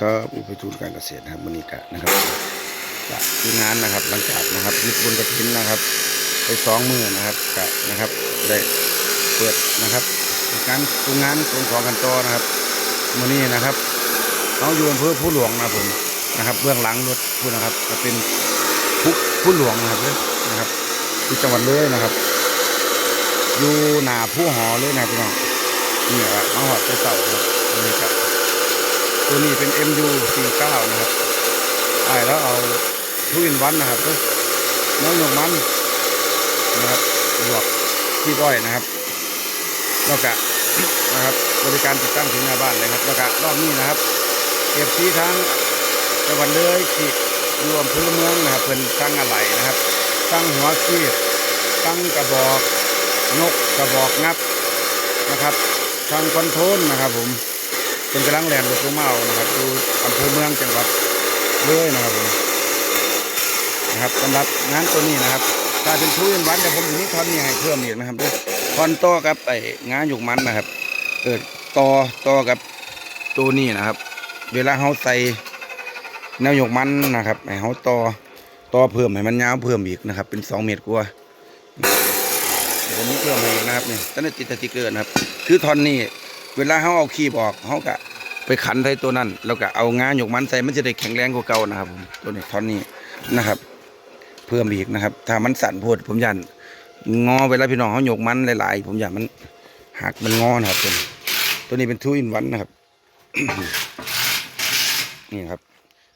ครับอุปทูตการเกษตรนะครับวันนี้กะนะครับกะคืองานนะครับ หลังจากนะครับยึดบนกระถินนะครับ ไปสองมือนะครับกะนะครับ ได้เปิดนะครับการตูงานตรงของกันต่อนะครับวันนี้นะครับเขาอยู่อำเภอผู้หลวงนะผมนะครับ เบื้องหลังรถผู้นะครับจะเป็นผู้ผู้หลวงนะครับนะครับที่จังหวัดเลยนะครับ อยู่หนาผู้หอเลยนะพี่น้องนี่แหละมาหอดไปเต่าครับนนี้ครับ ตัวนี้เป็น MU 49นะครับไอ้แล้วเอาทุกอินวันนะครับน้องหยกมันนะครับบวกที่ก้อยนะครับแล้วก็นะครับบริการติดตั้งถึงหน้าบ้านเลยครับแล้วก็รอบนี้นะครับเก็บที่ทั้งจังหวัดเลยขีดรวมพื้นเมืองนะครับเป็นตั้งอะไรนะครับ ตั้งหัวขีดตั้งกระบอกนกกระบอกงับนะครับทางคอนโทรลนะครับผม เป็นกำลังแลนรถลงมาเอานะครับดูอำเภอเมืองจังหวัดเลยนะครับผมนะครับสำหรับงานตัวนี้นะครับถ้าเป็นทุเรียนวันเดี๋ยวผมจะมีทอนนี่ให้เพิ่มอีกนะครับด้อทอนต่อกับไอ้งานหยกมันนะครับ เกิดต่อต่อกับตัวนี้นะครับ เวลาเขาใส่แนวหยกมันนะครับให้เขาต่อต่อเพิ่มให้มันยาวเพิ่มอีกนะครับ เป็นสองเมตรกว่าผมมีเพิ่มให้อีกนะครับนี่ตั้งแต่ติดสติกเกอร์นะครับ คือทอนนี้ เวลาเขาเอาคีบออกเขาก็ไปขันใส่ตัวนั้น แล้วก็เอางาหยกมันใส่มันจะได้แข็งแรงกว่าเก่านะครับผมตัวนี้ท่อนนี้นะครับ เพิ่มอีกนะครับ ถ้ามันสั่นโพดผมยันงอเวลาพี่น้องเขาหยกมันหลายๆ ผมอยากมันหักมันงอนะครับตัวนี้ตัวนี้เป็นทูอินวันนะครับ นี่ครับ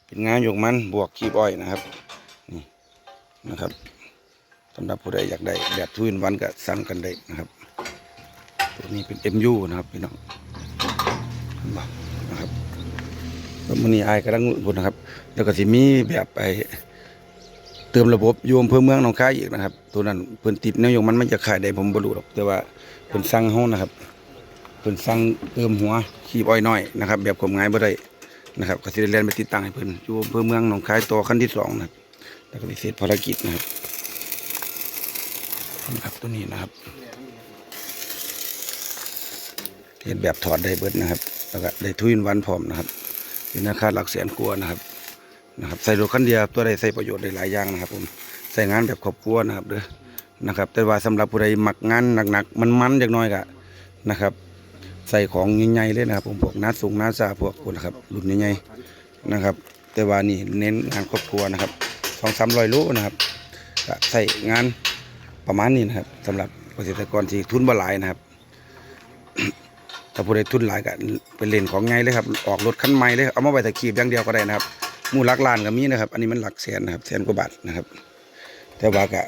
เป็นงาหยกมันบวกคีบอ้อยนะครับนี่นะครับสำหรับผู้ใดอยากได้แบบทูอินวันก็สั่งกันได้นะครับ ตัวนี้เป็น MU นะครับพี่น้องนบ่นะครับแล้วมันนี่อายกำลังพูดนะครับ แล้วก็สิมีแบบไปเติมระบบโยมเพื่อเมืองหนองคายอีกนะครับ ตัวนั้นเพิ่นติดแนวยงมันมันจะขายได้ผมบ่รู้หรอกแต่ว่าเพิ่นสั่งเฮานะครับเพิ่นสั่งเติมหัวขีบอ้อยน้อยนะครับ แบบผมง่ายบ่ได้นะครับก็สิได้แล่นไปติดตั้งให้เพิ่นอยู่อำเภอเมืองหนองคายต่อขั้นที่สองนะครับแล้วก็สิเสร็จภารกิจนะครับนะครับตัวนี้นะครับ เห็นแบบถอดได้เบิดนะครับแล้วก็ได้ทุยนวันพร้อมนะครับเป็นราคาหลักแสนกว่านะครับนะครับใส่รถคันเดียวตัวใดใส่ประโยชน์ได้หลายอย่างนะครับ ผมใส่งานแบบครอบครัวนะครับเด้อนะครับ แต่ว่าสำหรับผู้ใดมักงานหนักๆมันมันๆจักหน้อยก็นะครับ ใส่ของใหญ่ๆเลยนะครับผมพวกนาสูงนาซาพวกคนะครับรุ่นใหญ่ๆนะครับ แต่ว่านี่เน้นงานครอบครัวนะครับสองสามร้อยโลนะครับใส่งานประมาณนี้นะครับสำหรับเกษตรกรที่ทุนบ่หลายนะครับ ถ้าผู้ใดทุนหลายก็เป็นเลนของไงเลยครับออกรถคันใหม่เลยเอามาไว้แต่ขีบอย่างเดียวก็ได้นะครับมูลักล้านก็มีนะครับ อันนี้มันหลักแสนนะครับแสนกว่าบาทนะครับ แต่ว่าก็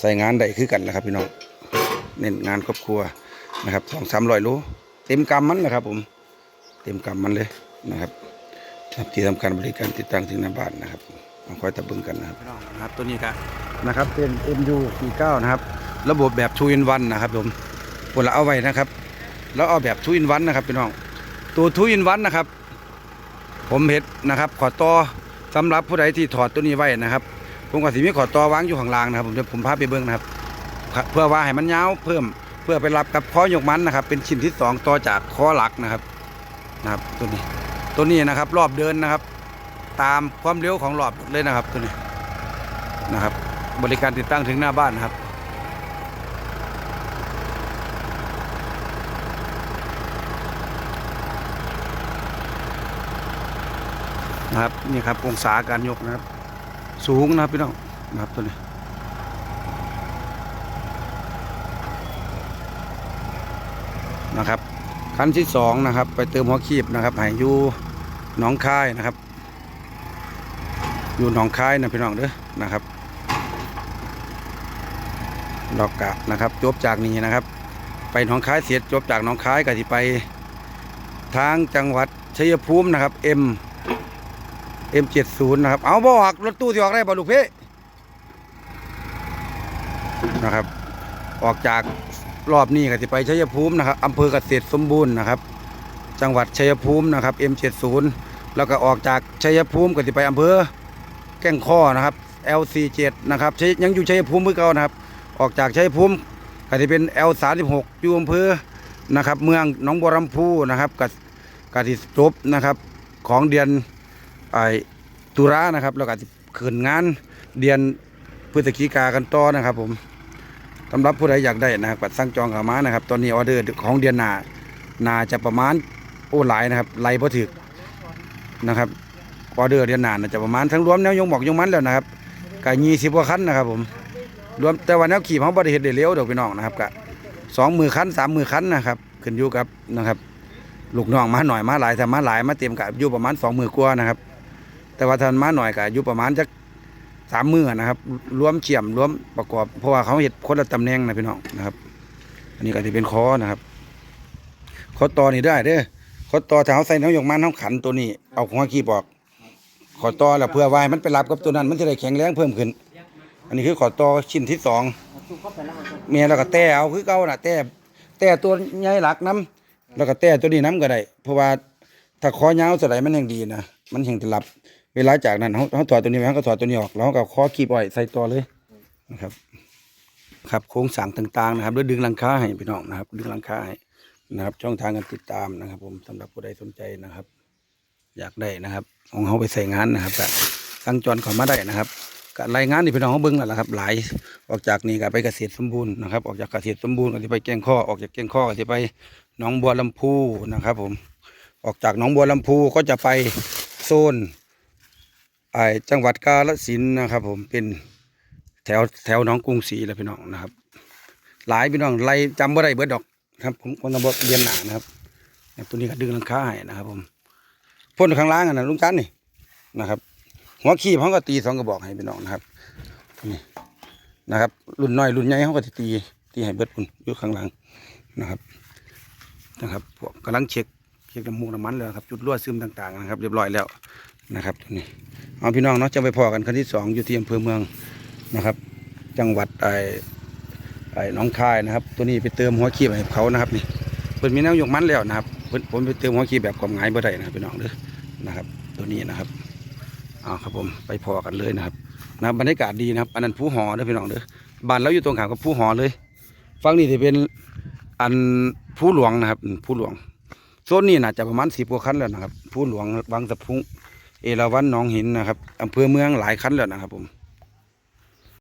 ใส่งานได้คือกันนะครับพี่น้องเน้นงานครอบครัวนะครับสองสามร้อยโลเต็มกำมันนะครับ ผม เต็มกำมันเลยนะครับที่สำคัญบริการติดตั้งถึงหน้าบ้านนะครับมาคอยตะบึงกันนะครับนะครับ ตัวนี้ก็นะครับเป็น MU 49 นะครับ ระบบแบบ2 in 1นะครับผมคนละเอาไว้นะครับ แล้วเอาแบบทูอินวันนะครับพี่น้องตัวทูอินวันนะครับ ผมเห็ดนะครับ ขอต่อสำหรับผู้ใดที่ถอดตัวนี้ไว้นะครับ ผมก็สิมีขอต่อวางอยู่ข้างล่างนะครับผมเดี๋ยวผมพาไปเบิ้งนะครับ เพื่อว่าให้มันยาวเพิ่มเพื่อไปรับกับข้อยกมันนะครับ เป็นชิ้นที่สองต่อจากข้อหลักนะครับนะครับ ตัวนี้ตัวนี้นะครับ รอบเดินนะครับ ตามความเร็วของรอบเลยนะครับตัวนี้นะครับ บริการติดตั้งถึงหน้าบ้านนะครับ นะครับนี่ครับองศาการยกนะครับ สูงนะครับพี่น้องนะครับตัวนี้นะครับขั้นที่สองนะครับ ไปเติมหัวคีบนะครับให้อยู่หนองคายนะครับ อยู่หนองคายนะพี่น้องเด้อนะครับ ดอกกะนะครับจบจากนี้นะครับ ไปหนองคายเสียจบจากหนองคายก็ที่ไปทางจังหวัดชัยภูมินะครับเอ็ม M70 นะครับ เอาบออกรถตู้ที่ออกได้บอลูกพี่นะครับ ออกจากรอบนี้ก็จะไปชัยภูมินะครับอำเภอเกษตรสมบูรณ์นะครับ จังหวัดชัยภูมินะครับ M70 แล้วก็ออกจากชัยภูมิก็จะไปอำเภอแก้งข้อนะครับ L47 นะครับยยังอยู่ชัยภูมิเมื่อเก่านะครับ ออกจากชัยภูมิก็จะเป็น L36 อยู่อำเภอนะครับ เมืองหนองบัวลำพูนะครับกับกติจบนะครับของเดือน ไอตุลานะครับแล้วก็สิขึ้นงานเดือนพฤศจิกากันต่อนะครับ ผมสำหรับผู้ใดอยากได้นะครับก็สั่งจองเขามานะครับ ตอนนี้ออเดอร์ของเดือนหน้าน่าจะประมาณโอ้หลายนะครับไล่พอถึกนะครับออเดอร์เดือนหน้าน่าจะประมาณทั้งรวมแนวยงบอกยงมันแล้วนะครับก็ยี่สิบกว่าคันนะครับ ผมรวมแต่ว่าแนวขี่เขาบริเหตุได้เร็วเดี๋ยวพี่น้องนะครับก็สองมือคันสามมือคันนะครับขึ้นอยู่กับนะครับ ลูกน้องมาหน่อยมาหลายถ้ามาหลายมาเต็มกับอยู่ประมาณสองมือกว่านะครับ แต่ว่าถ้ามาหน่อยก็อยู่ประมาณจักสามมือนะครับรวมเฉียมรวมประกอบ เพราะว่าเขาเห็ดคนละตำแหน่งนะพี่น้องนะครับ อันนี้ก็จะเป็นคอนะครับคอต่อนี่ได้เด้อคอต่อถ้าเขาใส่น้ำยกมันน้ำขันตัวนี้เอาหัวขี้บอกขอต่อแล้วเพื่อไว้มันไปรับกับตัวนั้นมันจะได้แข็งแรงเพิ่มขึ้น อันนี้คือขอต่อชิ้นที่สองเมียแล้วก็แต่เอาคือเก่าน่ะแต่แต่ตัวใหญ่หลักน้ำแล้วก็แต่ตัวนี้น้ำก็ได้ เพราะว่าถ้าคอยาวสไลดมันยังดีนะมันยังจะหลับ เวลาจากนั้นเขาเขาถอดตัวนี้ไปเขาก็ถอดตัวนี้ออกแล้วเขาก็คอคีบไว้ใส่ตัวเลยนะครับ ครับโครงสร้างต่างๆนะครับแล้วดึงลังคาให้พี่น้องนะครับ ดึงลังคาให้นะครับ ช่องทางการติดตามนะครับ ผมสำหรับผู้ใดสนใจนะครับ อยากได้นะครับ ของเขาไปใส่งานนะครับก็สั่งจรเข้ามาได้นะครับก็รายงานที่พี่น้องเขาเบิ้งแล้วล่ะครับ หลายออกจากนี่ก็ไปเกษตรสมบูรณ์นะครับ ออกจากเกษตรสมบูรณ์ก็จะไปแกงข้อออกจากแกงข้อก็จะไปหนองบัวลำพูนะครับ ผม ออกจากหนองบัวลำพูก็จะไปโซน ไอจังหวัดกาฬสินนะครับ ผมเป็นแถวแถวหนองกรุงศรีแหละพี่น้องนะครับ หลายพี่น้องไล่จำบ่ได้เบิดดอกครับ ผมคนตำบลเรียนหนานะครับตัวนี้ก็ดึงลังคาให้นะครับ ผมพ่นข้างล่างนะลุงจันนี่นะครับ หัวขี้เขาก็ตีสองกระบอกให้พี่น้องนะครับนี่นะครับ รุ่นน้อยรุ่นใหญ่เขาก็จะตีตีให้เบิดปุ่นอยู่ข้างหลังนะครับนะครับพวกกำลังเช็คเช็คน้ำมูกน้ำมันแล้วครับ จุดรั่วซึมต่างๆนะครับ เรียบร้อยแล้ว นะครับตัวนี้เอาพี่น้องเนาะจะไปพอกันคันที่สองอยู่ที่อำเภอเมืองนะครับ จังหวัดไอ้ไอ้น้องคายนะครับ ตัวนี้ไปเติมหัวขี้ให้เขานะครับนี่เปิดมีแนวยกมันแล้วนะครับเพิ่นผมไปเติมหัวขี้แบบความหงายบ่ได้นะพี่น้องเด้อนะครับ ตัวนี้นะครับเอาครับผมไปพอกันเลยนะครับนะบรรยากาศดีนะครับ อันนั้นผู้หอเด้อพี่น้องเด้อบ้านเราอยู่ตรงข้ามกับผู้หอเลยฝั่งนี้จะเป็นอันผู้หลวงนะครับผู้หลวงโซนนี้น่าจะประมาณสิบกว่าคันแล้วนะครับ ผู้หลวงวังสะพุง เอราวัณหนองหินนะครับอำเภอเมืองหลายคันแล้วนะครับผม